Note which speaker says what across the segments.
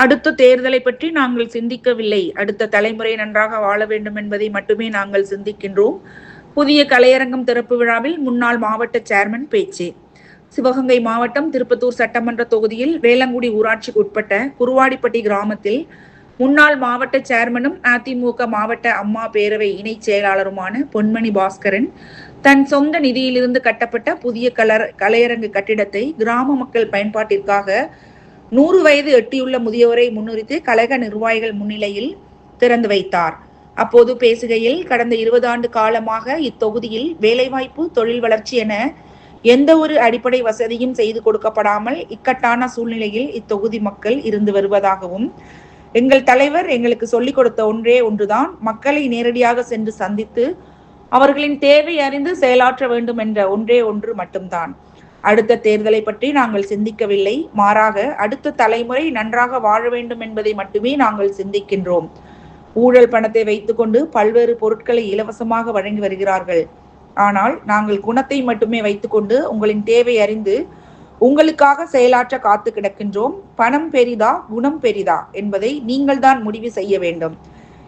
Speaker 1: அடுத்த தேர்தலை பற்றி நாங்கள் சிந்திக்கவில்லை. அடுத்த தலைமுறை நன்றாக வாழ வேண்டும் என்பதை மட்டுமே நாங்கள் சிந்திக்கின்றோம். புதிய கலையரங்கம் திறப்பு விழாவில் முன்னாள் மாவட்ட சேர்மன் பேச்சு. சிவகங்கை மாவட்டம் திருப்பத்தூர் சட்டமன்ற தொகுதியில் வேலங்குடி ஊராட்சிக்கு உட்பட்ட குருவாடிப்பட்டி கிராமத்தில் முன்னாள் மாவட்ட சேர்மனும் அதிமுக மாவட்ட அம்மா பேரவை இணைச் செயலாளருமான பொன்மணி பாஸ்கரன் தன் சொந்த நிதியிலிருந்து கட்டப்பட்ட புதிய கலர் கலையரங்கு கட்டிடத்தை கிராம மக்கள் பயன்பாட்டிற்காக நூறு வயது எட்டியுள்ள முதியோரை முன்னிறுத்தி கழக நிர்வாகிகள் முன்னிலையில் திறந்து வைத்தார். அப்போது பேசுகையில் கடந்த இருபது ஆண்டு காலமாக இத்தொகுதியில் வேலைவாய்ப்பு தொழில் வளர்ச்சி என எந்த ஒரு அடிப்படை வசதியும் செய்து கொடுக்கப்படாமல் இக்கட்டான சூழ்நிலையில் இத்தொகுதி மக்கள் இருந்து வருவதாகவும் எங்கள் தலைவர் எங்களுக்கு சொல்லிக் கொடுத்த ஒன்றே ஒன்றுதான் மக்களை நேரடியாக சென்று சந்தித்து அவர்களின் தேவை அறிந்து செயலாற்ற வேண்டும் என்ற ஒன்றே ஒன்று மட்டும்தான். அடுத்த தேர்தலை பற்றி நாங்கள் சிந்திக்கவில்லை. மாறாக அடுத்த தலைமுறை நன்றாக வாழ வேண்டும் என்பதை மட்டுமே நாங்கள் சிந்திக்கின்றோம். ஊழல் பணத்தை வைத்துக்கொண்டு பல்வேறு பொருட்களை இலவசமாக வழங்கி வருகிறார்கள். ஆனால் நாங்கள் குணத்தை மட்டுமே வைத்துக்கொண்டு உங்களின் தேவை அறிந்து உங்களுக்காக செயலாற்ற காத்து கிடக்கின்றோம். பணம் பெரிதா குணம் பெரிதா என்பதை நீங்கள் தான் முடிவு செய்ய வேண்டும்.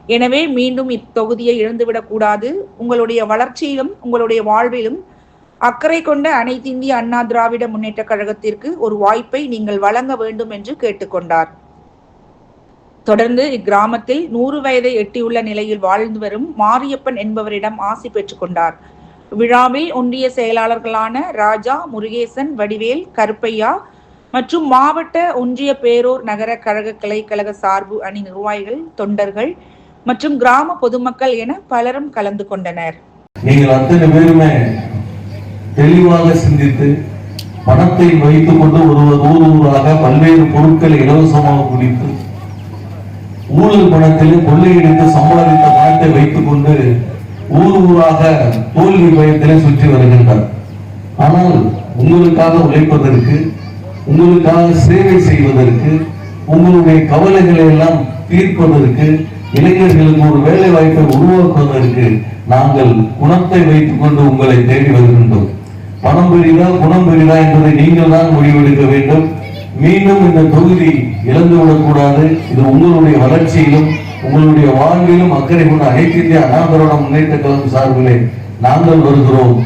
Speaker 1: எனவே மீண்டும் இத்தொகுதியை இழந்துவிடக் கூடாது. உங்களுடைய வளர்ச்சியிலும் உங்களுடைய வாழ்விலும் அக்கறை கொண்ட அனைத்து இந்திய அண்ணா திராவிட முன்னேற்ற கழகத்திற்கு ஒரு வாய்ப்பை நீங்கள் வழங்க வேண்டும் என்று கேட்டுக்கொண்டார். தொடர்ந்து இக்கிராமத்தில் நூறு வயதை எட்டியுள்ள நிலையில் வாழ்ந்து வரும் மாரியப்பன் என்பவரிடம் ஆசி பெற்றுக்கொண்டார் விழாவில் ஒன்றிய செயலாளர்களான ராஜா முருகேசன் வடிவேல் கருப்பையா மற்றும் மாவட்ட ஒன்றிய பேரூர் நகர கழக கிளைக்கழக சார்பு அணி நிர்வாகிகள் தொண்டர்கள் மற்றும் கிராம பொதுமக்கள் என பலரும் கலந்து கொண்டனர்.
Speaker 2: நீங்கள் அத்தனை பேருமே தெளிவாக சிந்தித்து பணத்தை வைத்துக் கொண்டு ஒருவர் ஊர் ஊராக பல்வேறு பொருட்களை இலவசமாக குடித்து ஊழல் பணத்தில் கொள்ளையடித்து சம்பாதித்த பணத்தை வைத்துக் கொண்டு ஊர் ஊராக தோல்வி பயத்திலே சுற்றி வருகின்றார். ஆனால் உங்களுக்காக உழைப்பதற்கு உங்களுக்காக சேவை செய்வதற்கு உங்களுடைய கவலைகளை எல்லாம் தீர்ப்பதற்கு இளைஞர்களுக்கு ஒரு வேலை வாய்ப்பை உருவாக்குவதற்கு நாங்கள் குணத்தை வைத்துக் கொண்டு உங்களை தேடி வருகின்றோம். பணம் பெரிதா குணம் பெரிதா என்பதை நீங்கள் தான் முடிவெடுக்க வேண்டும். மீண்டும் இந்த தொகுதி இழந்து விடக்கூடாது. இது உங்களுடைய வளர்ச்சியிலும் உங்களுடைய வாழ்விலும் அக்கறை கொண்ட அனைத்து இந்திய அண்ணா முன்னேற்ற கழகம் சார்பிலே நாங்கள் வருகிறோம்.